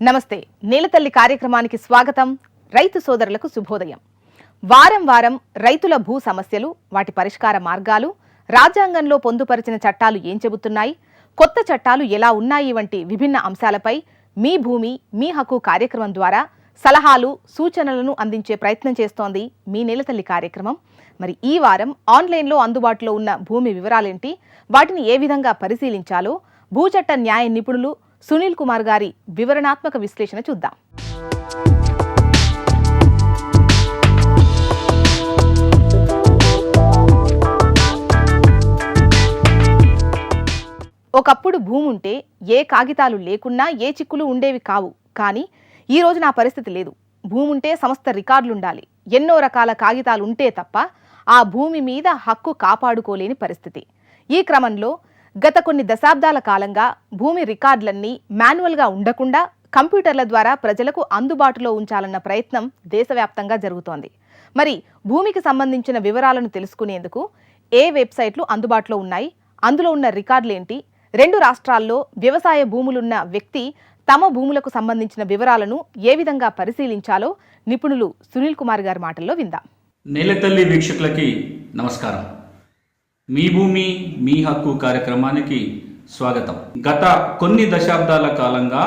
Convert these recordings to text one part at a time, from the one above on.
నమస్తే నీలతల్లి కార్యక్రమానికి స్వాగతం. రైతు సోదరులకు శుభోదయం. వారం వారం రైతుల భూ సమస్యలు వాటి పరిష్కార మార్గాలు రాజ్యాంగంలో పొందుపరిచిన చట్టాలు ఏం చెబుతున్నాయి కొత్త చట్టాలు ఎలా ఉన్నాయి వంటి విభిన్న అంశాలపై మీ భూమి మీ హక్కు కార్యక్రమం ద్వారా సలహాలు సూచనలను అందించే ప్రయత్నం చేస్తోంది మీ నీలతల్లి కార్యక్రమం. మరి ఈ వారం ఆన్లైన్లో అందుబాటులో ఉన్న భూమి వివరాలేంటి? వాటిని ఏ విధంగా పరిశీలించాలో? భూచట్ట న్యాయ నిపుణులు సునీల్ కుమార్ గారి వివరణాత్మక విశ్లేషణ చూద్దాం. ఒకప్పుడు భూముంటే ఏ కాగితాలు లేకున్నా ఏ చిక్కులు ఉండేవి కావు. కానీ ఈ రోజు నా పరిస్థితి లేదు. భూముంటే సంస్థ సమస్త ఎన్నో రకాల కాగితాలు ఉంటే తప్ప ఆ భూమి మీద హక్కు కాపాడుకోలేని పరిస్థితి. ఈ క్రమంలో గత కొన్ని దశాబ్దాల కాలంగా భూమి రికార్డులన్నీ మాన్యువల్గా ఉండకుండా కంప్యూటర్ల ద్వారా ప్రజలకు అందుబాటులో ఉంచాలన్న ప్రయత్నం దేశవ్యాప్తంగా జరుగుతోంది. మరి భూమికి సంబంధించిన వివరాలను తెలుసుకునేందుకు ఏ వెబ్సైట్లు అందుబాటులో ఉన్నాయి? అందులో ఉన్న రికార్డులేంటి రెండు రాష్ట్రాల్లో వ్యవసాయ భూములున్న వ్యక్తి తమ భూములకు సంబంధించిన వివరాలను ఏ విధంగా పరిశీలించాలో నిపుణులు సునీల్ కుమార్ గారి మాటల్లో విందాం. నేలతల్లి వీక్షకులకి నమస్కారం. మీ భూమి మీ హక్కు కార్యక్రమానికి స్వాగతం. గత కొన్ని దశాబ్దాల కాలంగా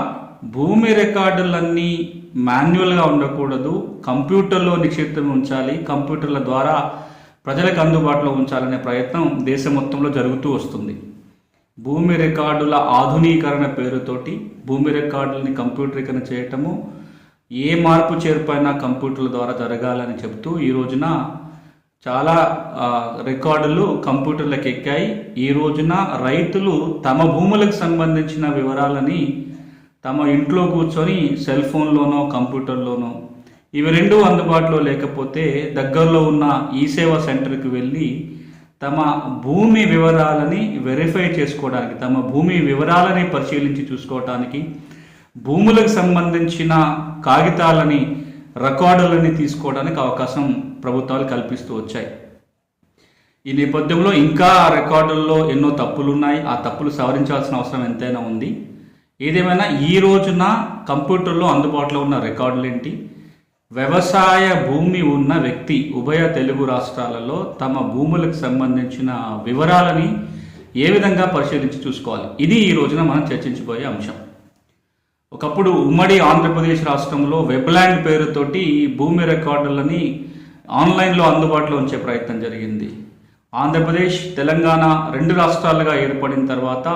భూమి రికార్డులన్నీ మాన్యువల్గా ఉండకూడదు కంప్యూటర్లో నిక్షిప్తం ఉంచాలి కంప్యూటర్ల ద్వారా ప్రజలకు అందుబాటులో ఉంచాలనే ప్రయత్నం దేశం మొత్తంలో జరుగుతూ వస్తుంది. భూమి రికార్డుల ఆధునీకరణ పేరుతోటి భూమి రికార్డులని కంప్యూటరీకరణ చేయటము ఏ మార్పు చేర్పైనా కంప్యూటర్ల ద్వారా జరగాలని చెప్తూ ఈ రోజున చాలా రికార్డులు కంప్యూటర్లకు ఎక్కాయి. ఈ రోజున రైతులు తమ భూములకు సంబంధించిన వివరాలని తమ ఇంట్లో కూర్చొని సెల్ ఫోన్లోనో కంప్యూటర్లోనో ఇవి రెండు అందుబాటులో లేకపోతే దగ్గరలో ఉన్న ఈ సేవా సెంటర్కి వెళ్ళి తమ భూమి వివరాలని వెరిఫై చేసుకోవడానికి తమ భూమి వివరాలని పరిశీలించి చూసుకోవడానికి భూములకు సంబంధించిన కాగితాలని రికార్డులని తీసుకోవడానికి అవకాశం ప్రభుత్వాలు కల్పిస్తూ వచ్చాయి. ఈ నేపథ్యంలో ఇంకా ఆ రికార్డుల్లో ఎన్నో తప్పులు ఉన్నాయి ఆ తప్పులు సవరించాల్సిన అవసరం ఎంతైనా ఉంది. ఏదేమైనా ఈ రోజున కంప్యూటర్లో అందుబాటులో ఉన్న రికార్డులు ఏంటి వ్యవసాయ భూమి ఉన్న వ్యక్తి ఉభయ తెలుగు రాష్ట్రాలలో తమ భూములకు సంబంధించిన వివరాలని ఏ విధంగా పరిశీలించి చూసుకోవాలి? ఇది ఈ రోజున మనం చర్చించబోయే అంశం. ఒకప్పుడు ఉమ్మడి ఆంధ్రప్రదేశ్ రాష్ట్రంలో వెబ్లాండ్ పేరుతోటి ఈ భూమి రికార్డులని ఆన్లైన్లో అందుబాటులో ఉంచే ప్రయత్నం జరిగింది. ఆంధ్రప్రదేశ్ తెలంగాణ రెండు రాష్ట్రాలుగా ఏర్పడిన తర్వాత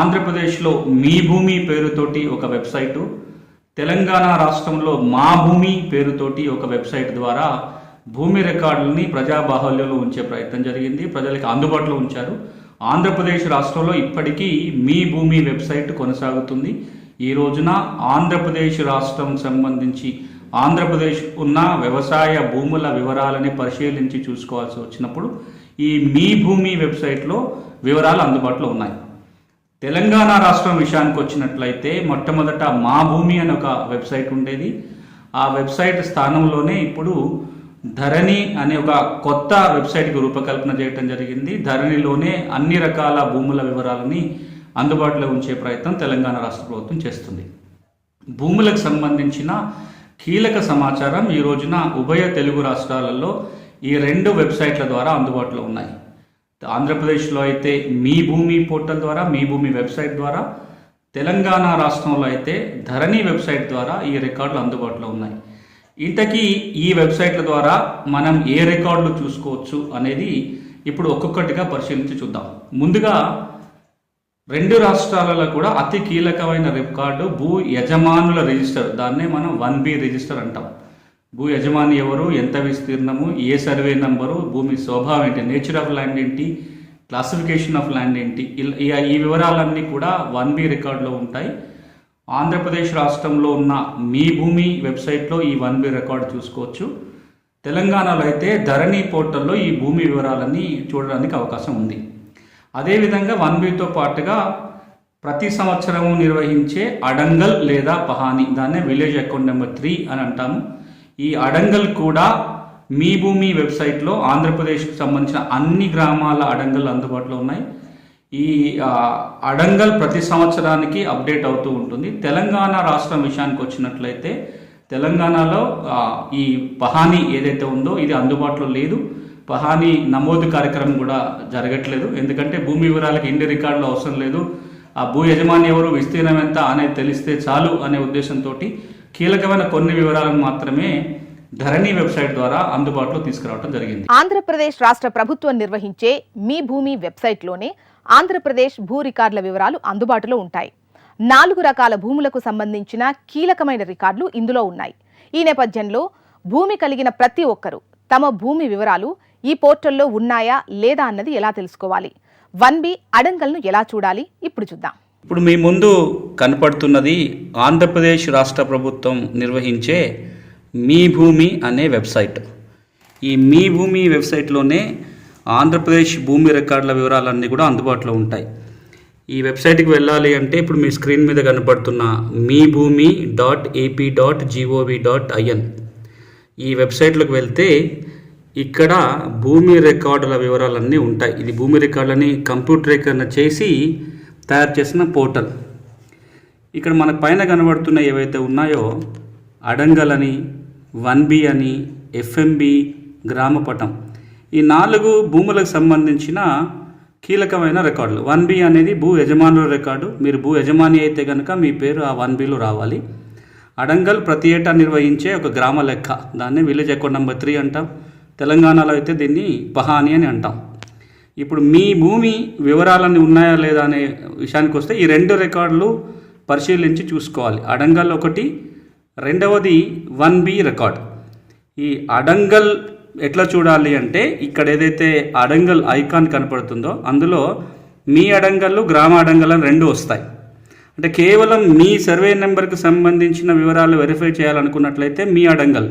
ఆంధ్రప్రదేశ్లో మీ భూమి పేరుతోటి ఒక వెబ్సైటు తెలంగాణ రాష్ట్రంలో మా భూమి పేరుతోటి ఒక వెబ్సైట్ ద్వారా భూమి రికార్డులని ప్రజాబాహుల్యంలో ఉంచే ప్రయత్నం జరిగింది. ప్రజలకు అందుబాటులో ఉంచారు. ఆంధ్రప్రదేశ్ రాష్ట్రంలో ఇప్పటికీ మీ భూమి వెబ్సైట్ కొనసాగుతుంది. ఈ రోజున ఆంధ్రప్రదేశ్ రాష్ట్రం సంబంధించి ఆంధ్రప్రదేశ్ ఉన్న వ్యవసాయ భూముల వివరాలని పరిశీలించి చూసుకోవాల్సి వచ్చినప్పుడు ఈ మీ భూమి వెబ్సైట్లో వివరాలు అందుబాటులో ఉన్నాయి. తెలంగాణ రాష్ట్రం విషయానికి వచ్చినట్లయితే మొట్టమొదట మా భూమి అని ఒక వెబ్సైట్ ఉండేది. ఆ వెబ్సైట్ స్థానంలోనే ఇప్పుడు ధరణి అనే ఒక కొత్త వెబ్సైట్కి రూపకల్పన చేయడం జరిగింది. ధరణిలోనే అన్ని రకాల భూముల వివరాలని అందుబాటులో ఉంచే ప్రయత్నం తెలంగాణ రాష్ట్ర ప్రభుత్వం చేస్తుంది. భూములకు సంబంధించిన కీలక సమాచారం ఈ రోజున ఉభయ తెలుగు రాష్ట్రాలలో ఈ రెండు వెబ్సైట్ల ద్వారా అందుబాటులో ఉన్నాయి. ఆంధ్రప్రదేశ్లో అయితే మీ భూమి పోర్టల్ ద్వారా మీ భూమి వెబ్సైట్ ద్వారా తెలంగాణ రాష్ట్రంలో అయితే ధరణి వెబ్సైట్ ద్వారా ఈ రికార్డులు అందుబాటులో ఉన్నాయి. ఇంతకీ ఈ వెబ్సైట్ల ద్వారా మనం ఏ రికార్డులు చూసుకోవచ్చు అనేది ఇప్పుడు ఒక్కొక్కటిగా పరిశీలించి చూద్దాం. ముందుగా రెండు రాష్ట్రాలలో కూడా అతి కీలకమైన రికార్డు భూ యజమానుల రిజిస్టర్. దాన్నే మనం వన్ బి రిజిస్టర్ అంటాం. భూ యజమాని ఎవరు ఎంత విస్తీర్ణము ఏ సర్వే నంబరు భూమి స్వభావం ఏంటి నేచర్ ఆఫ్ ల్యాండ్ ఏంటి క్లాసిఫికేషన్ ఆఫ్ ల్యాండ్ ఏంటి ఇలా- ఈ- ఈ వివరాలన్నీ కూడా వన్ బి రికార్డులో ఉంటాయి. ఆంధ్రప్రదేశ్ రాష్ట్రంలో ఉన్న మీ భూమి వెబ్సైట్లో ఈ వన్ బి రికార్డు చూసుకోవచ్చు. తెలంగాణలో అయితే ధరణి పోర్టల్లో ఈ భూమి వివరాలన్నీ చూడడానికి అవకాశం ఉంది. అదేవిధంగా వన్ బితో పాటుగా ప్రతి సంవత్సరము నిర్వహించే అడంగల్ లేదా పహాని దాన్నే విలేజ్ అకౌంట్ నెంబర్ త్రీ అని అంటాము. ఈ అడంగల్ కూడా మీ భూమి వెబ్సైట్లో ఆంధ్రప్రదేశ్కి సంబంధించిన అన్ని గ్రామాల అడంగల్ అందుబాటులో ఉన్నాయి. ఈ అడంగల్ ప్రతి సంవత్సరానికి అప్డేట్ అవుతూ ఉంటుంది. తెలంగాణ రాష్ట్రం విషయానికి వచ్చినట్లయితే తెలంగాణలో ఈ పహాని ఏదైతే ఉందో ఇది అందుబాటులో లేదు. పహానీ నమోదు కార్యక్రమం కూడా జరగట్లేదు. ఎందుకంటే భూమి వివరాలకు ఇండి రికార్డులు అవసరం లేదు. ఆ భూ యజమాని ఎవరు విస్తీర్ణం ఎంత అనేది తెలిస్తే చాలు అనే ఉద్దేశంతో కీలకమైన కొన్ని వివరాలను మాత్రమే ధరణి వెబ్సైట్ ద్వారా అందుబాటులో తీసుకురావడం జరిగింది. ఆంధ్రప్రదేశ్ రాష్ట్ర ప్రభుత్వం నిర్వహించే మీ భూమి వెబ్సైట్లోనే ఆంధ్రప్రదేశ్ భూ రికార్డుల వివరాలు అందుబాటులో ఉంటాయి. నాలుగు రకాల భూములకు సంబంధించిన కీలకమైన రికార్డులు ఇందులో ఉన్నాయి. ఈ నేపథ్యంలో భూమి కలిగిన ప్రతి ఒక్కరూ తమ భూమి వివరాలు ఈ పోర్టల్లో ఉన్నాయా లేదా అన్నది ఎలా తెలుసుకోవాలి? వన్ బి అడంగల్ను ఎలా చూడాలి? ఇప్పుడు చూద్దాం. ఇప్పుడు మీ ముందు కనపడుతున్నది ఆంధ్రప్రదేశ్ రాష్ట్ర ప్రభుత్వం నిర్వహించే మీ భూమి అనే వెబ్సైట్. ఈ మీ భూమి వెబ్సైట్లోనే ఆంధ్రప్రదేశ్ భూమి రికార్డుల వివరాలన్నీ కూడా అందుబాటులో ఉంటాయి. ఈ వెబ్సైట్కి వెళ్ళాలి అంటే ఇప్పుడు మీ స్క్రీన్ మీద కనపడుతున్న Mee Bhoomi dot AP dot GOV dot IN ఈ వెబ్సైట్లోకి వెళ్తే ఇక్కడ భూమి రికార్డుల వివరాలన్నీ ఉంటాయి. ఇది భూమి రికార్డులని కంప్యూటరీకరణ చేసి తయారు చేసిన పోర్టల్. ఇక్కడ మన పైన కనబడుతున్న ఏవైతే ఉన్నాయో అడంగల్ అని వన్ బి అని ఎఫ్ఎంబి గ్రామపటం ఈ నాలుగు భూములకు సంబంధించిన కీలకమైన రికార్డులు. వన్ బి అనేది భూ యజమానుల రికార్డు. మీరు భూ యజమాని అయితే కనుక మీ పేరు ఆ వన్ బిలో రావాలి. అడంగల్ ప్రతి ఏటా నిర్వహించే ఒక గ్రామ లెక్క. దాన్ని విలేజ్ అకౌంట్ నెంబర్ త్రీ అంటాం. తెలంగాణలో అయితే దీన్ని పహాని అని అంటాం. ఇప్పుడు మీ భూమి వివరాలన్నీ ఉన్నాయా లేదా అనే విషయానికి వస్తే ఈ రెండు రికార్డులు పరిశీలించి చూసుకోవాలి. అడంగల్ ఒకటి రెండవది వన్ బి రికార్డ్. ఈ అడంగల్ ఎట్లా చూడాలి అంటే ఇక్కడ ఏదైతే అడంగల్ ఐకాన్ కనపడుతుందో అందులో మీ అడంగల్లు గ్రామ అడంగల్ అని రెండు వస్తాయి. అంటే కేవలం మీ సర్వే నెంబర్కి సంబంధించిన వివరాలు వెరిఫై చేయాలనుకున్నట్లయితే మీ అడంగల్.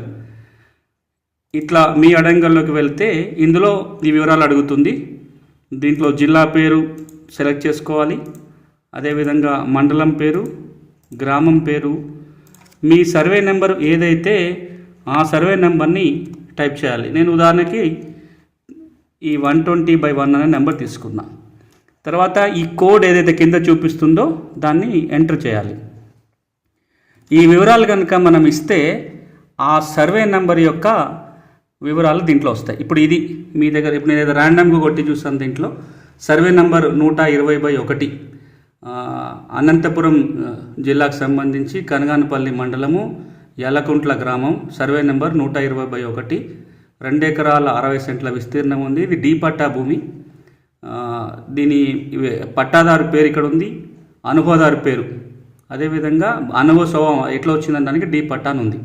ఇట్లా మీ అడంగల్లోకి వెళ్తే ఇందులో ఈ వివరాలు అడుగుతుంది. దీంట్లో జిల్లా పేరు సెలెక్ట్ చేసుకోవాలి. అదేవిధంగా మండలం పేరు గ్రామం పేరు మీ సర్వే నెంబర్ ఏదైతే ఆ సర్వే నెంబర్ని టైప్ చేయాలి. నేను ఉదాహరణకి ఈ వన్ ట్వంటీ బై వన్ అనే నెంబర్ తీసుకున్నా. తర్వాత ఈ కోడ్ ఏదైతే కింద చూపిస్తుందో దాన్ని ఎంటర్ చేయాలి. ఈ వివరాలు కనుక మనం ఇస్తే ఆ సర్వే నెంబర్ యొక్క వివరాలు దీంట్లో వస్తాయి. ఇప్పుడు ఇది మీ దగ్గర ఇప్పుడు నేను ఏదో ర్యాండమ్గా కొట్టి చూస్తాను దీంట్లో. సర్వే నెంబర్ నూట ఇరవై బై ఒకటి. అనంతపురం జిల్లాకు సంబంధించి కనగానపల్లి మండలము యలకుంట్ల గ్రామం. సర్వే నెంబర్ నూట ఇరవై బై ఒకటి. రెండు ఎకరాల అరవై సెంట్ల విస్తీర్ణం ఉంది. ఇది డీ పట్టా భూమి దీని ఇవి- పట్టాదారు పేరు ఇక్కడ ఉంది. అనుభవదారు పేరు. అదేవిధంగా అనుభవ స్వభావం ఎట్లా వచ్చిందని దానికి డీ పట్టా ఉంది.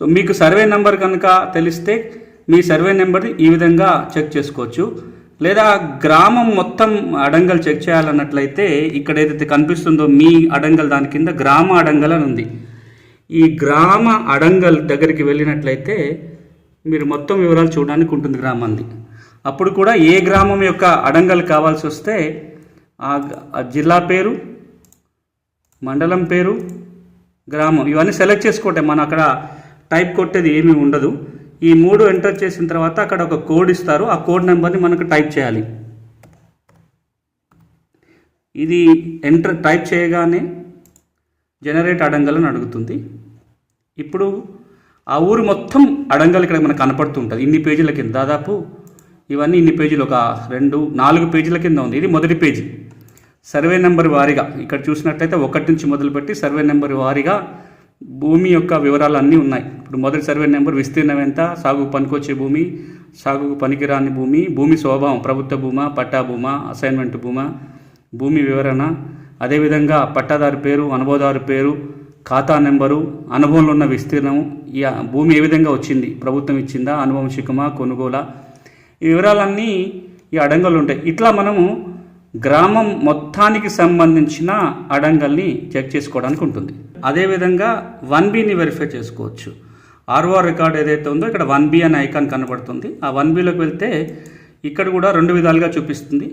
సో మీకు సర్వే నెంబర్ కనుక తెలిస్తే మీ సర్వే నెంబర్ ఈ విధంగా చెక్ చేసుకోవచ్చు. లేదా గ్రామం మొత్తం అడంగల్ చెక్ చేయాలన్నట్లయితే ఇక్కడ ఏదైతే కనిపిస్తుందో మీ అడంగల్ దాని కింద గ్రామ అడంగల్ అని ఉంది. ఈ గ్రామ అడంగల్ దగ్గరికి వెళ్ళినట్లయితే మీరు మొత్తం వివరాలు చూడడానికి ఉంటుంది గ్రామాన్ని. అప్పుడు కూడా ఏ గ్రామం యొక్క అడంగల్ కావాల్సి వస్తే ఆ ఆ జిల్లా పేరు మండలం పేరు గ్రామం ఇవన్నీ సెలెక్ట్ చేసుకోవటం. మనం అక్కడ టైప్ కొట్టేది ఏమీ ఉండదు. ఈ మూడు ఎంటర్ చేసిన తర్వాత అక్కడ ఒక కోడ్ ఇస్తారు. ఆ కోడ్ నెంబర్ని మనకు టైప్ చేయాలి. ఇది ఎంటర్ టైప్ చేయగానే జనరేట్ అడంగల్ అడుగుతుంది. ఇప్పుడు ఆ ఊరు మొత్తం అడంగలు ఇక్కడ మనకు కనపడుతుంటుంది. ఇన్ని పేజీల కింద దాదాపు ఇవన్నీ ఇన్ని పేజీలు ఒక రెండు నాలుగు పేజీల కింద ఉంది. ఇది మొదటి పేజీ. సర్వే నెంబర్ వారీగా ఇక్కడ చూసినట్లయితే ఒకటి నుంచి మొదలుపెట్టి సర్వే నెంబర్ వారీగా భూమి యొక్క వివరాలు అన్నీ ఉన్నాయి. ఇప్పుడు మొదటి సర్వే నెంబర్ విస్తీర్ణం ఎంత సాగుకు పనికొచ్చే భూమి సాగుకు పనికిరాని భూమి భూమి స్వభావం ప్రభుత్వ భూమా పట్టా భూమా అసైన్మెంట్ భూమా భూమి వివరణ అదేవిధంగా పట్టాదారు పేరు అనుభవదారు పేరు ఖాతా నెంబరు అనుభవంలో ఉన్న విస్తీర్ణం ఈ భూమి ఏ విధంగా వచ్చింది? ప్రభుత్వం ఇచ్చిందా? అనుభవం అనువంశికమా కొనుగోలా? ఈ వివరాలన్నీ ఈ అడంగలు ఉంటాయి. ఇట్లా మనము గ్రామం మొత్తానికి సంబంధించిన అడంగల్ని చెక్ చేసుకోవడానికి ఉంటుంది. అదేవిధంగా వన్ బిని వెరిఫై చేసుకోవచ్చు. ఆర్ఓఆర్ రికార్డ్ ఏదైతే ఉందో ఇక్కడ వన్ బి అనే ఐకాన్ కనబడుతుంది. ఆ వన్ బిలోకి వెళ్తే ఇక్కడ కూడా రెండు విధాలుగా చూపిస్తుంది.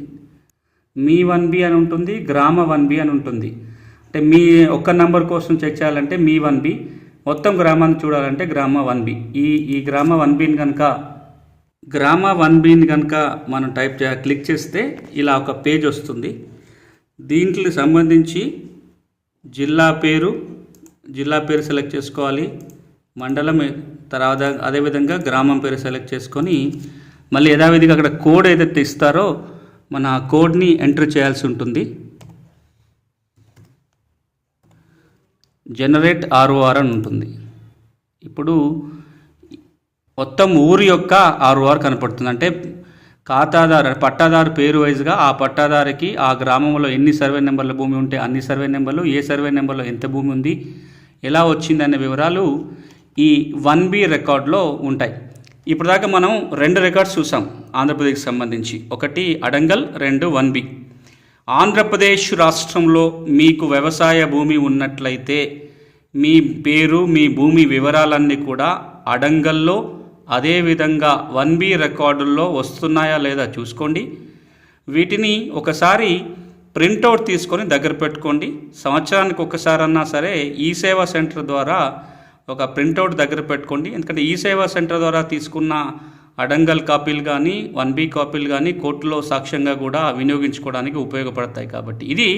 మీ వన్ బి అని ఉంటుంది గ్రామ వన్ బి అని ఉంటుంది. అంటే మీ ఒక్క నెంబర్ కోసం చెక్ చేయాలంటే మీ వన్ బి మొత్తం గ్రామాన్ని చూడాలంటే గ్రామ వన్ బి. ఈ ఈ గ్రామ వన్ బిని కనుక గ్రామ వన్ బీని కనుక మనం టైప్ చే క్లిక్ చేస్తే ఇలా ఒక పేజ్ వస్తుంది. దీంట్లో సంబంధించి జిల్లా పేరు జిల్లా పేరు సెలెక్ట్ చేసుకోవాలి. మండలం తర్వాత అదేవిధంగా గ్రామం పేరు సెలెక్ట్ చేసుకొని మళ్ళీ యథావిధిగా అక్కడ కోడ్ ఏదైతే ఇస్తారో మన ఆ కోడ్ని ఎంటర్ చేయాల్సి ఉంటుంది. జనరేట్ ఆర్ఓఆర్ అని ఉంటుంది. ఇప్పుడు మొత్తం ఊరి యొక్క ఆర్ఓఆర్ కనపడుతుంది. అంటే ఖాతాదారు పట్టాదారు పేరు వైజ్గా ఆ పట్టాదారికి ఆ గ్రామంలో ఎన్ని సర్వే నెంబర్ల భూమి ఉంటే అన్ని సర్వే నెంబర్లు ఏ సర్వే నెంబర్లో ఎంత భూమి ఉంది ఎలా వచ్చిందనే వివరాలు ఈ వన్ బి రికార్డులో ఉంటాయి. ఇప్పుడు దాకా మనం రెండు రికార్డ్స్ చూసాం ఆంధ్రప్రదేశ్కి సంబంధించి. ఒకటి అడంగల్ రెండు వన్ బి. ఆంధ్రప్రదేశ్ రాష్ట్రంలో మీకు వ్యవసాయ భూమి ఉన్నట్లయితే మీ పేరు మీ భూమి వివరాలన్నీ కూడా అడంగల్లో అదేవిధంగా వన్ బి రికార్డుల్లో వస్తున్నాయా లేదా చూసుకోండి. వీటిని ఒకసారి ప్రింటౌట్ తీసుకొని దగ్గర పెట్టుకోండి. సంవత్సరానికి ఒకసారన్నా సరే ఈ సేవా సెంటర్ ద్వారా ఒక ప్రింటౌట్ దగ్గర పెట్టుకోండి. ఎందుకంటే ఈ సేవా సెంటర్ ద్వారా తీసుకున్న అడంగల్ కాపీలు కానీ వన్ బి కాపీలు కానీ కోర్టులో సాక్ష్యంగా కూడా వినియోగించుకోవడానికి ఉపయోగపడతాయి కాబట్టి. ఇది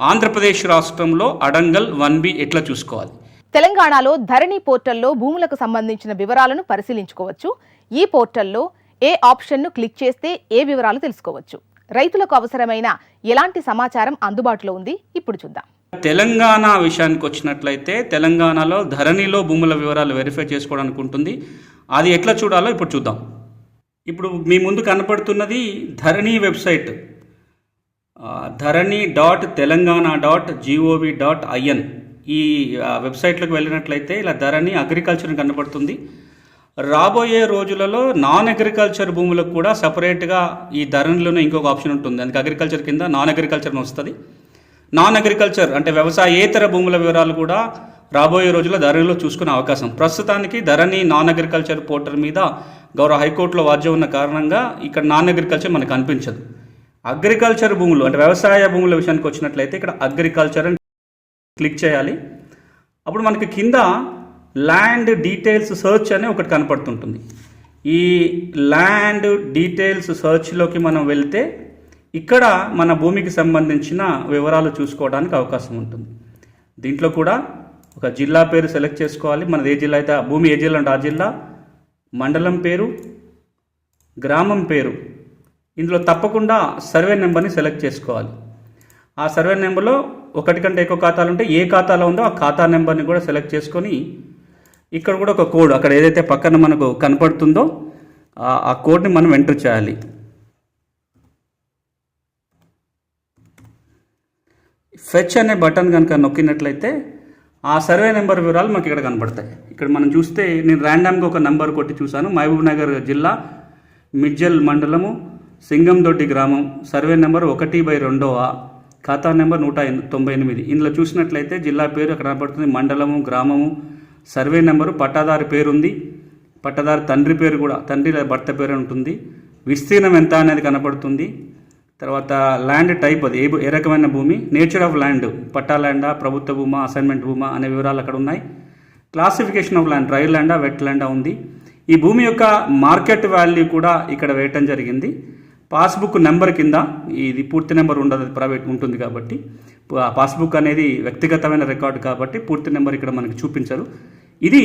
ఆంధ్రప్రదేశ్ రాష్ట్రంలో అడంగల్ వన్ బి ఎట్లా చూసుకోవాలి? తెలంగాణలో ధరణి పోర్టల్లో భూములకు సంబంధించిన వివరాలను పరిశీలించుకోవచ్చు. ఈ పోర్టల్లో ఏ ఆప్షన్ను క్లిక్ చేస్తే ఏ వివరాలు తెలుసుకోవచ్చు. రైతులకు అవసరమైన ఎలాంటి సమాచారం అందుబాటులో ఉంది? ఇప్పుడు చూద్దాం. తెలంగాణ విషయానికి వచ్చినట్లయితే తెలంగాణలో ధరణిలో భూముల వివరాలు వెరిఫై చేసుకోవడానికి ఉంటుంది. అది ఎట్లా చూడాలో ఇప్పుడు చూద్దాం. ఇప్పుడు మీ ముందు కనపడుతున్నది Dharani website. Dharani dot Telangana dot GOV dot IN. ఈ వెబ్సైట్లోకి వెళ్ళినట్లయితే ఇలా ధరణి అగ్రికల్చర్ కనబడుతుంది. రాబోయే రోజులలో నాన్ అగ్రికల్చర్ భూములకు కూడా సపరేట్గా ఈ ధరణిలోనే ఇంకొక ఆప్షన్ ఉంటుంది. అందుకే అగ్రికల్చర్ కింద నాన్ అగ్రికల్చర్ వస్తుంది. నాన్ అగ్రికల్చర్ అంటే వ్యవసాయేతర భూముల వివరాలు కూడా రాబోయే రోజుల్లో ధరలో చూసుకునే అవకాశం. ప్రస్తుతానికి ధరణి నాన్ అగ్రికల్చర్ పోర్టల్ మీద గౌరవ హైకోర్టులో వాద్యం ఉన్న కారణంగా ఇక్కడ నాన్ అగ్రికల్చర్ మనకు కనిపించదు. అగ్రికల్చర్ భూములు అంటే వ్యవసాయ భూముల విషయానికి వచ్చినట్లయితే ఇక్కడ అగ్రికల్చర్ అని క్లిక్ చేయాలి. అప్పుడు మనకి కింద ల్యాండ్ డీటెయిల్స్ సర్చ్ అనే ఒకటి కనపడుతుంటుంది. ఈ ల్యాండ్ డీటెయిల్స్ సర్చ్లోకి మనం వెళ్తే ఇక్కడ మన భూమికి సంబంధించిన వివరాలు చూసుకోవడానికి అవకాశం ఉంటుంది. దీంట్లో కూడా ఒక జిల్లా పేరు సెలెక్ట్ చేసుకోవాలి. మనది ఏ జిల్లా అయితే భూమి ఏ జిల్లా అంటే ఆ జిల్లా మండలం పేరు గ్రామం పేరు. ఇందులో తప్పకుండా సర్వే నెంబర్ని సెలెక్ట్ చేసుకోవాలి. ఆ సర్వే నెంబర్లో ఒకటి కంటే ఎక్కువ ఖాతాలు ఉంటే ఏ ఖాతాలో ఉందో ఆ ఖాతా నెంబర్ని కూడా సెలెక్ట్ చేసుకొని ఇక్కడ కూడా ఒక కోడ్ అక్కడ ఏదైతే పక్కన మనకు కనపడుతుందో ఆ- కోడ్ని మనం ఎంటర్ చేయాలి. ఫెచ్ అనే బటన్ కనుక నొక్కినట్లయితే ఆ సర్వే నెంబర్ వివరాలు మనకి ఇక్కడ కనబడతాయి ఇక్కడ మనం చూస్తే నేను ర్యాండమ్గా ఒక నెంబర్ కొట్టి చూశాను. మహబూబ్ నగర్ జిల్లా మిడ్జల్ మండలము సింగందొడ్డి గ్రామం. సర్వే నెంబర్ ఒకటి బై రెండవ ఖాతా నెంబర్ నూట తొంభై ఎనిమిది. ఇందులో చూసినట్లయితే జిల్లా పేరు అక్కడ కనబడుతుంది. మండలము గ్రామము సర్వే నెంబరు పట్టాదారు పేరుంది. పట్టదారు తండ్రి పేరు కూడా తండ్రి భర్త పేరు ఉంటుంది. విస్తీర్ణం ఎంత అనేది కనపడుతుంది తర్వాత ల్యాండ్ టైప్ అది ఏ ఏ రకమైన భూమి? నేచర్ ఆఫ్ ల్యాండ్ పట్టా ల్యాండా ప్రభుత్వ భూమా అసైన్మెంట్ భూమా అనే వివరాలు అక్కడ ఉన్నాయి. క్లాసిఫికేషన్ ఆఫ్ ల్యాండ్ డ్రై ల్యాండా వెట్ ల్యాండా ఉంది. ఈ భూమి యొక్క మార్కెట్ వాల్యూ కూడా ఇక్కడ వేయటం జరిగింది. పాస్బుక్ నెంబర్ కింద ఇది పూర్తి నెంబర్ ఉండదు అది ప్రైవేట్ ఉంటుంది కాబట్టి పాస్బుక్ అనేది వ్యక్తిగతమైన రికార్డు కాబట్టి పూర్తి నెంబర్ ఇక్కడ మనకి చూపించరు. ఇది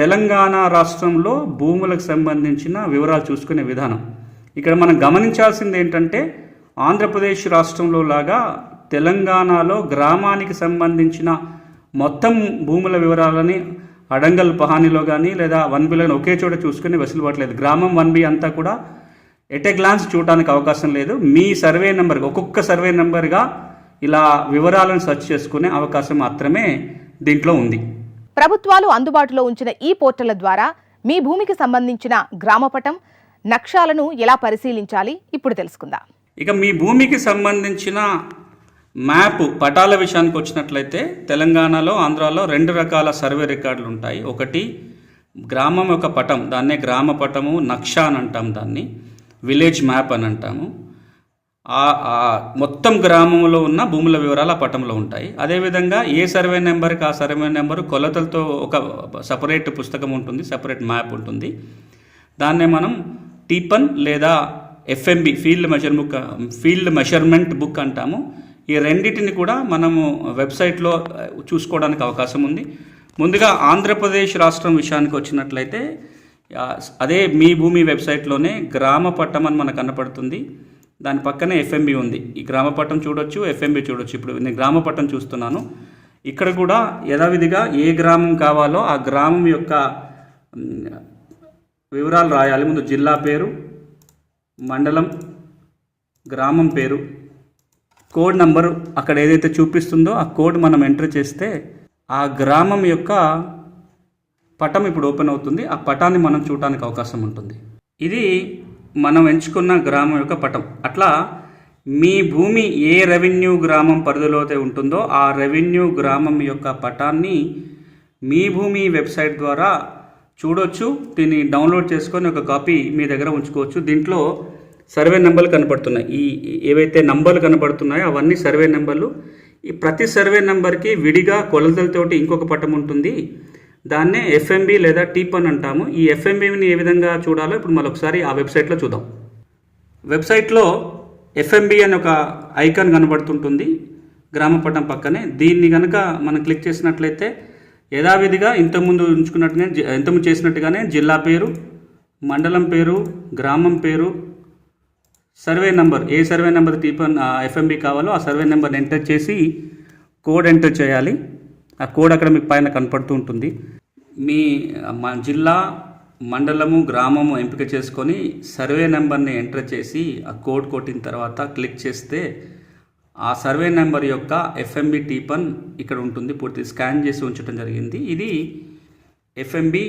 తెలంగాణ రాష్ట్రంలో భూములకు సంబంధించిన వివరాలు చూసుకునే విధానం. ఇక్కడ మనం గమనించాల్సింది ఏంటంటే ఆంధ్రప్రదేశ్ రాష్ట్రంలో లాగా తెలంగాణలో గ్రామానికి సంబంధించిన మొత్తం భూముల వివరాలని అడంగల్ పహానీలో కానీ లేదా వన్ బిలో ఒకే చోట చూసుకుని వెసులుబాట్లేదు గ్రామం వన్ బి అంతా కూడా ఎట్ ఏ గ్లాన్స్ చూడడానికి అవకాశం లేదు. మీ సర్వే నెంబర్ ఒక్కొక్క సర్వే నెంబర్గా ఇలా వివరాలను సెర్చ్ చేసుకునే అవకాశం మాత్రమే దీంట్లో ఉంది. ప్రభుత్వాలు అందుబాటులో ఉంచిన ఈ పోర్టళ్ళ ద్వారా మీ భూమికి సంబంధించిన గ్రామపటం నక్షాలను ఎలా పరిశీలించాలి? ఇప్పుడు తెలుసుకుందాం. ఇక మీ భూమికి సంబంధించిన మ్యాప్ పటాల విషయానికి వచ్చినట్లయితే తెలంగాణలో ఆంధ్రాలో రెండు రకాల సర్వే రికార్డులు ఉంటాయి. ఒకటి గ్రామం యొక్క పటం దాన్నే గ్రామ పటము నక్షా అని అంటాం దాన్ని. విలేజ్ మ్యాప్ అని అంటాము. ఆ మొత్తం గ్రామంలో ఉన్న భూముల వివరాలు ఆ పటంలో ఉంటాయి. అదేవిధంగా ఏ సర్వే నెంబర్కి ఆ సర్వే నెంబరు కొలతలతో ఒక సపరేట్ పుస్తకం ఉంటుంది సపరేట్ మ్యాప్ ఉంటుంది. దాన్నే మనం టీపన్ లేదా FMB field measure book field measurement book అంటాము. ఈ రెండింటిని కూడా మనము వెబ్సైట్లో చూసుకోవడానికి అవకాశం ఉంది. ముందుగా ఆంధ్రప్రదేశ్ రాష్ట్రం విషయానికి వచ్చినట్లయితే అదే మీ భూమి వెబ్సైట్లోనే గ్రామ పట్టం అని మనకు కనపడుతుంది. దాని పక్కనే ఎఫ్ఎంబి ఉంది. ఈ గ్రామ పట్టం చూడొచ్చు ఎఫ్ఎంబి చూడొచ్చు. ఇప్పుడు నేను గ్రామ పట్టం చూస్తున్నాను. ఇక్కడ కూడా యథావిధిగా ఏ గ్రామం కావాలో ఆ గ్రామం యొక్క వివరాలు రాయాలి. ముందు జిల్లా పేరు మండలం గ్రామం పేరు కోడ్ నంబరు అక్కడ ఏదైతే చూపిస్తుందో ఆ కోడ్ మనం ఎంటర్ చేస్తే ఆ గ్రామం యొక్క పటం ఇప్పుడు ఓపెన్ అవుతుంది. ఆ పటాన్ని మనం చూడటానికి అవకాశం ఉంటుంది. ఇది మనం ఎంచుకున్న గ్రామం యొక్క పటం. అట్లా మీ భూమి ఏ రెవెన్యూ గ్రామం పరిధిలో అయితే ఉంటుందో ఆ రెవెన్యూ గ్రామం యొక్క పటాన్ని మీ భూమి వెబ్సైట్ ద్వారా చూడొచ్చు దీన్ని డౌన్లోడ్ చేసుకొని ఒక కాపీ మీ దగ్గర ఉంచుకోవచ్చు. దీంట్లో సర్వే నెంబర్లు కనపడుతున్నాయి. ఈ ఏవైతే నంబర్లు కనపడుతున్నాయో అవన్నీ సర్వే నెంబర్లు. ఈ ప్రతి సర్వే నెంబర్కి విడిగా కొలతలతోటి ఇంకొక పటం ఉంటుంది. దాన్నే ఎఫ్ఎంబి లేదా టీప్ అని అంటాము. ఈ ఎఫ్ఎంబిని ఏ విధంగా చూడాలో ఇప్పుడు మరొకసారి ఆ వెబ్సైట్లో చూద్దాం. వెబ్సైట్లో ఎఫ్ఎంబి అని ఒక ఐకాన్ కనబడుతుంటుంది. గ్రామపటం పక్కనే. దీన్ని కనుక మనం క్లిక్ చేసినట్లయితే యథావిధిగా ఇంతకుముందు ఉంచుకున్నట్టుగా ఇంతకుముందు చేసినట్టుగానే జిల్లా పేరు మండలం పేరు గ్రామం పేరు సర్వే నెంబర్ ఏ సర్వే నెంబర్ టీపన్ ఎఫ్ఎంబి కావాలో ఆ సర్వే నెంబర్ని ఎంటర్ చేసి కోడ్ ఎంటర్ చేయాలి. ఆ కోడ్ అక్కడ మీకు పైన కనపడుతూ ఉంటుంది. మీ జిల్లా మండలము గ్రామము ఎంపిక చేసుకొని సర్వే నెంబర్ని ఎంటర్ చేసి ఆ కోడ్ కొట్టిన తర్వాత క్లిక్ చేస్తే ఆ సర్వే నెంబర్ యొక్క ఎఫ్ఎంబి టీపన్ ఇక్కడ ఉంటుంది. పూర్తి స్కాన్ చేసి ఉంచడం జరిగింది. ఇది ఎఫ్ఎంబి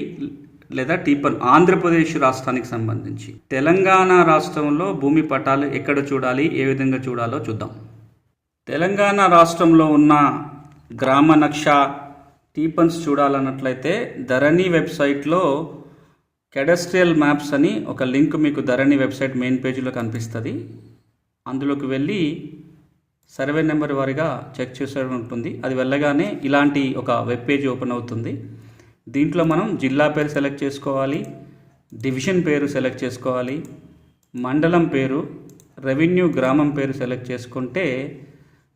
లేదా టీపన్ ఆంధ్రప్రదేశ్ రాష్ట్రానికి సంబంధించి. తెలంగాణ రాష్ట్రంలో భూమి పటాలు ఎక్కడ చూడాలి ఏ విధంగా చూడాలో చూద్దాం. తెలంగాణ రాష్ట్రంలో ఉన్న గ్రామ నక్ష టీపన్స్ చూడాలన్నట్లయితే ధరణి వెబ్సైట్లో కెడస్ట్రియల్ మ్యాప్స్ అని ఒక లింక్ మీకు ధరణి వెబ్సైట్ మెయిన్ పేజీలో కనిపిస్తుంది. అందులోకి వెళ్ళి సర్వే నెంబర్ వారిగా చెక్ చేసే ఉంటుంది. అది వెళ్ళగానే ఇలాంటి ఒక వెబ్ పేజ్ ఓపెన్ అవుతుంది. దీంట్లో మనం జిల్లా పేరు సెలెక్ట్ చేసుకోవాలి డివిజన్ పేరు సెలెక్ట్ చేసుకోవాలి మండలం పేరు రెవెన్యూ గ్రామం పేరు సెలెక్ట్ చేసుకుంటే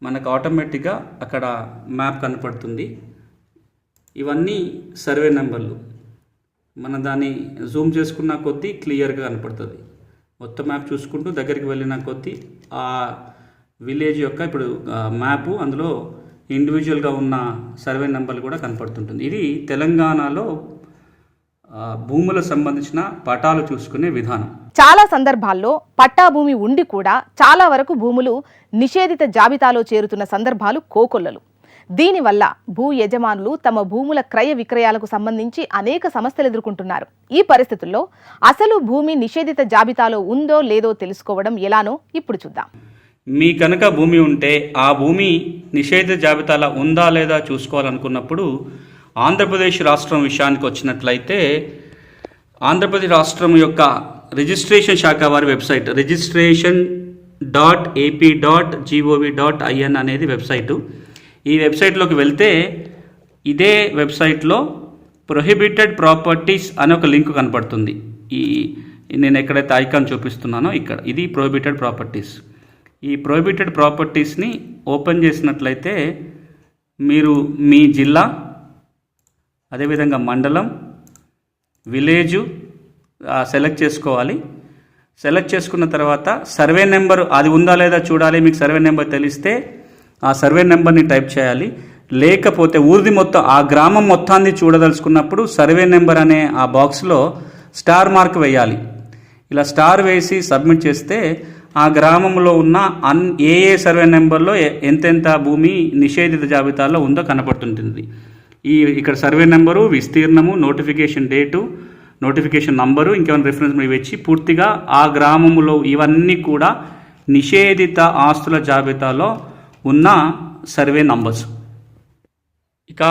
మనకు ఆటోమేటిక్గా అక్కడ మ్యాప్ కనపడుతుంది. ఇవన్నీ సర్వే నెంబర్లు మన దాన్ని జూమ్ చేసుకున్న కొద్దీ క్లియర్గా కనపడుతుంది. మొత్తం మ్యాప్ చూసుకుంటూ దగ్గరికి వెళ్ళిన కొద్దీ ఆ విలేజ్ యొక్క ఇప్పుడు మ్యాపు అందులో ఇండివిజువల్గా ఉన్న సర్వే నెంబర్లు కూడా కనపడుతుంటుంది. ఇది తెలంగాణలో భూములకు సంబంధించిన పటాలు చూసుకునే విధానం. చాలా సందర్భాల్లో పట్టా భూమి ఉండి కూడా చాలా వరకు భూములు నిషేధిత జాబితాలో చేరుతున్న సందర్భాలు కోకొల్లలు. దీనివల్ల భూ యజమానులు తమ భూముల క్రయ విక్రయాలకు సంబంధించి అనేక సమస్యలు ఎదుర్కొంటున్నారు. ఈ పరిస్థితుల్లో అసలు భూమి నిషేధిత జాబితాలో ఉందో లేదో తెలుసుకోవడం ఎలానో ఇప్పుడు చూద్దాం. మీ కనుక భూమి ఉంటే ఆ భూమి నిషేధ జాబితాలో ఉందా లేదా చూసుకోవాలనుకున్నప్పుడు ఆంధ్రప్రదేశ్ రాష్ట్రం విషయానికి వచ్చినట్లయితే ఆంధ్రప్రదేశ్ రాష్ట్రం యొక్క రిజిస్ట్రేషన్ శాఖ వారి website registration dot AP dot GOV dot IN అనేది వెబ్సైటు. ఈ వెబ్సైట్లోకి వెళ్తే ఇదే వెబ్సైట్లో ప్రొహిబిటెడ్ ప్రాపర్టీస్ అనే ఒక లింక్ కనపడుతుంది. ఈ నేను ఎక్కడైతే ఐకాన్ చూపిస్తున్నానో ఇక్కడ. ఇది ప్రొహిబిటెడ్ ప్రాపర్టీస్. ఈ ప్రొహిబిటెడ్ ప్రాపర్టీస్ని ఓపెన్ చేసినట్లయితే మీరు మీ జిల్లా అదేవిధంగా మండలం విలేజు సెలెక్ట్ చేసుకోవాలి. సెలెక్ట్ చేసుకున్న తర్వాత సర్వే నెంబర్ అది ఉందా లేదా చూడాలి. మీకు సర్వే నెంబర్ తెలిస్తే ఆ సర్వే నెంబర్ని టైప్ చేయాలి. లేకపోతే ఊరిది మొత్తం ఆ గ్రామం మొత్తాన్ని చూడదలుచుకున్నప్పుడు సర్వే నెంబర్ అనే ఆ బాక్స్లో స్టార్ మార్క్ వేయాలి. ఇలా స్టార్ వేసి సబ్మిట్ చేస్తే ఆ గ్రామంలో ఉన్న అన్ ఏ ఏ సర్వే నెంబర్లో ఎంతెంత భూమి నిషేధిత జాబితాలో ఉందో కనపడుతుంటుంది. ఈ ఇక్కడ సర్వే నెంబరు విస్తీర్ణము నోటిఫికేషన్ డేటు నోటిఫికేషన్ నంబరు ఇంకేమైనా రిఫరెన్స్ ఇవి ఇచ్చి పూర్తిగా ఆ గ్రామంలో ఇవన్నీ కూడా నిషేధిత ఆస్తుల జాబితాలో ఉన్న సర్వే నంబర్స్. ఇక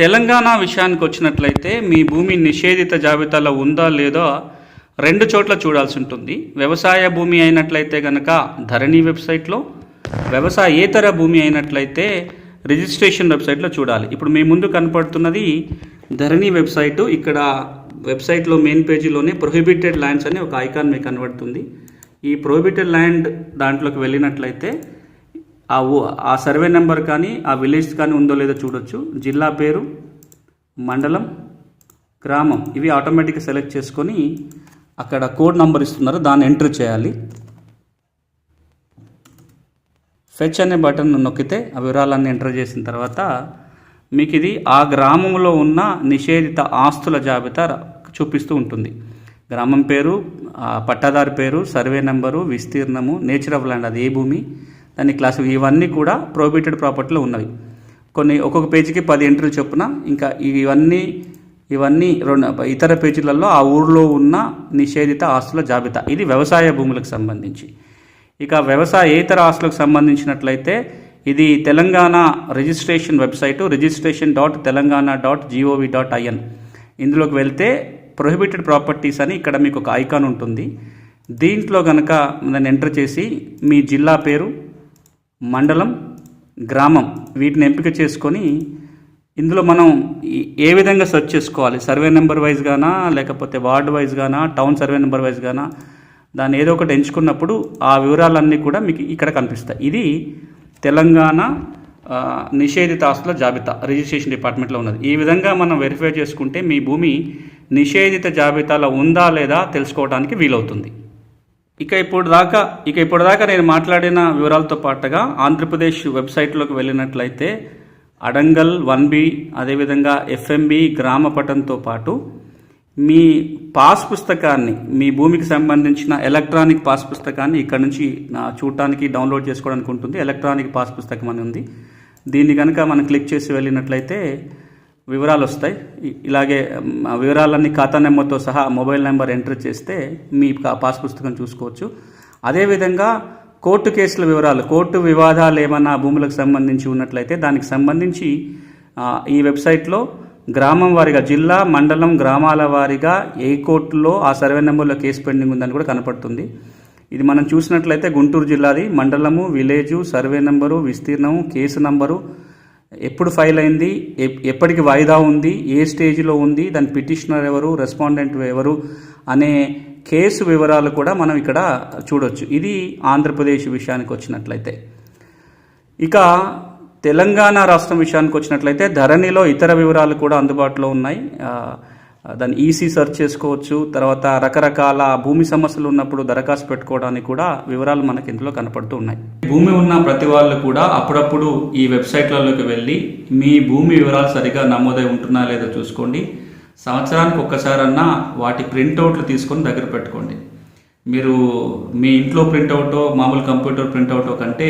తెలంగాణ విషయానికి వచ్చినట్లయితే మీ భూమి నిషేధిత జాబితాలో ఉందా లేదో రెండు చోట్ల చూడాల్సి ఉంటుంది. వ్యవసాయ భూమి అయినట్లయితే కనుక ధరణి వెబ్సైట్లో వ్యవసాయేతర భూమి అయినట్లయితే రిజిస్ట్రేషన్ వెబ్సైట్లో చూడాలి. ఇప్పుడు మీ ముందు కనపడుతున్నది ధరణి వెబ్సైటు. ఇక్కడ వెబ్సైట్లో మెయిన్ పేజీలోనే ప్రొహిబిటెడ్ ల్యాండ్స్ అని ఒక ఐకాన్ మీకు కనబడుతుంది. ఈ ప్రొహిబిటెడ్ ల్యాండ్ దాంట్లోకి వెళ్ళినట్లయితే ఆ ఆ సర్వే నెంబర్ కానీ ఆ విలేజ్ కానీ ఉందో లేదో చూడొచ్చు. జిల్లా పేరు మండలం గ్రామం. ఇవి ఆటోమేటిక్గా సెలెక్ట్ చేసుకొని అక్కడ కోడ్ నంబర్ ఇస్తున్నారు. దాన్ని ఎంటర్ చేయాలి. ఫెచ్ అనే బటన్ నొక్కితే ఆ వివరాలన్నీ ఎంటర్ చేసిన తర్వాత మీకు ఇది ఆ గ్రామంలో ఉన్న నిషేధిత ఆస్తుల జాబితా చూపిస్తూ ఉంటుంది. గ్రామం పేరు పట్టాదారు పేరు సర్వే నెంబరు విస్తీర్ణము నేచర్ ఆఫ్ ల్యాండ్ అది ఏ భూమి దాని క్లాస్ ఇవన్నీ కూడా ప్రోబిటెడ్ ప్రాపర్టీలో ఉన్నవి. కొన్ని ఒక్కొక్క పేజీకి పది ఎంట్రీలు చొప్పున ఇంకా ఇవన్నీ ఇవన్నీ రెండు ఇతర పేజీలలో ఆ ఊర్లో ఉన్న నిషేధిత ఆస్తుల జాబితా. ఇది వ్యవసాయ భూములకు సంబంధించి. ఇక వ్యవసాయేతర ఆస్తులకు సంబంధించినట్లయితే ఇది Telangana registration website registration dot Telangana dot GOV dot IN ఇందులోకి వెళ్తే ప్రొహిబిటెడ్ ప్రాపర్టీస్ అని ఇక్కడ మీకు ఒక ఐకాన్ ఉంటుంది. దీంట్లో కనుక దాన్ని ఎంటర్ చేసి మీ జిల్లా పేరు మండలం గ్రామం వీటిని ఎంపిక చేసుకొని ఇందులో మనం ఏ విధంగా సెర్చ్ చేసుకోవాలి? సర్వే నెంబర్ వైజ్ గానా లేకపోతే వార్డ్ వైజ్ గానా టౌన్ సర్వే నెంబర్ వైజ్ గానా? దాన్ని ఏదో ఒకటి ఎంచుకున్నప్పుడు ఆ వివరాలన్నీ కూడా మీకు ఇక్కడ కనిపిస్తాయి. ఇది తెలంగాణ నిషేధితాస్తుల నిషేధిత ఆస్తుల జాబితా రిజిస్ట్రేషన్ డిపార్ట్మెంట్లో ఉన్నది. ఈ విధంగా మనం వెరిఫై చేసుకుంటే మీ భూమి నిషేధిత జాబితాలో ఉందా లేదా తెలుసుకోవడానికి వీలవుతుంది. ఇక ఇప్పుడు దాకా ఇక ఇప్పుడు దాకా నేను మాట్లాడిన వివరాలతో పాటుగా ఆంధ్రప్రదేశ్ వెబ్సైట్లోకి వెళ్ళినట్లయితే అడంగల్ వన్ బి అదేవిధంగా ఎఫ్ఎంబి గ్రామ పటంతో పాటు మీ పాస్ పుస్తకాన్ని మీ భూమికి సంబంధించిన ఎలక్ట్రానిక్ పాస్ పుస్తకాన్ని ఇక్కడ నుంచి నా చూడటానికి డౌన్లోడ్ చేసుకోవడానికి ఉంటుంది. ఎలక్ట్రానిక్ పాస్ పుస్తకం అని ఉంది. దీన్ని కనుక మనం క్లిక్ చేసి వెళ్ళినట్లయితే వివరాలు వస్తాయి. ఇలాగే వివరాలన్నీ ఖాతా నెంబర్తో సహా మొబైల్ నెంబర్ ఎంటర్ చేస్తే మీ పాస్ పుస్తకం చూసుకోవచ్చు. అదేవిధంగా కోర్టు కేసుల వివరాలు కోర్టు వివాదాలు ఏమన్నా భూములకు సంబంధించి ఉన్నట్లయితే దానికి సంబంధించి ఈ వెబ్సైట్లో గ్రామం వారీగా జిల్లా మండలం గ్రామాల వారీగా ఏ కోర్టులో ఆ సర్వే నెంబర్లో కేసు పెండింగ్ ఉందని కూడా కనపడుతుంది. ఇది మనం చూసినట్లయితే గుంటూరు జిల్లాది మండలము విలేజు సర్వే నెంబరు విస్తీర్ణము కేసు నంబరు ఎప్పుడు ఫైల్ అయింది ఎప్- ఎప్పటికి వాయిదా ఉంది ఏ స్టేజ్లో ఉంది దాని పిటిషనర్ ఎవరు రెస్పాండెంట్ ఎవరు అనే కేసు వివరాలు కూడా మనం ఇక్కడ చూడొచ్చు. ఇది ఆంధ్రప్రదేశ్ విషయానికి వచ్చినట్లయితే. ఇక తెలంగాణ రాష్ట్రం విషయానికి వచ్చినట్లయితే ధరణిలో ఇతర వివరాలు కూడా అందుబాటులో ఉన్నాయి. దాన్ని ఈసీ సెర్చ్ చేసుకోవచ్చు. తర్వాత రకరకాల భూమి సమస్యలు ఉన్నప్పుడు దరఖాస్తు పెట్టుకోవడానికి కూడా వివరాలు మనకి ఇందులో కనపడుతూ ఉన్నాయి. భూమి ఉన్న ప్రతి వాళ్ళు కూడా అప్పుడప్పుడు ఈ వెబ్సైట్లలోకి వెళ్ళి మీ భూమి వివరాలు సరిగా నమోదై ఉంటున్నా లేదో చూసుకోండి. సంవత్సరానికి ఒక్కసారన్నా వాటి ప్రింట్అవుట్లు తీసుకొని దగ్గర పెట్టుకోండి. మీరు మీ ఇంట్లో ప్రింట్అవుటో మామూలు కంప్యూటర్ ప్రింట్అవుటో కంటే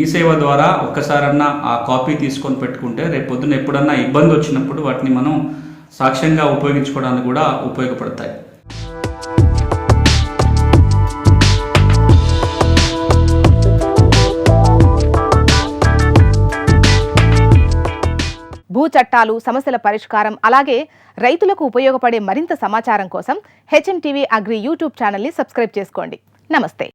ఈ సేవ ద్వారా ఒక్కసారన్నా ఆ కాపీ తీసుకొని పెట్టుకుంటే రేపు పొద్దున ఎప్పుడన్నా ఇబ్బంది వచ్చినప్పుడు వాటిని మనం సాక్ష్యంగా ఉపయోగించుకోవడానికి కూడా ఉపయోగపడతాయి. భూ చట్టాలు సమస్యల పరిష్కారం అలాగే రైతులకు ఉపయోగపడే మరింత సమాచారం కోసం హెచ్ఎం టీవీ అగ్రి యూట్యూబ్ ఛానల్ని సబ్స్క్రైబ్ చేసుకోండి. నమస్తే.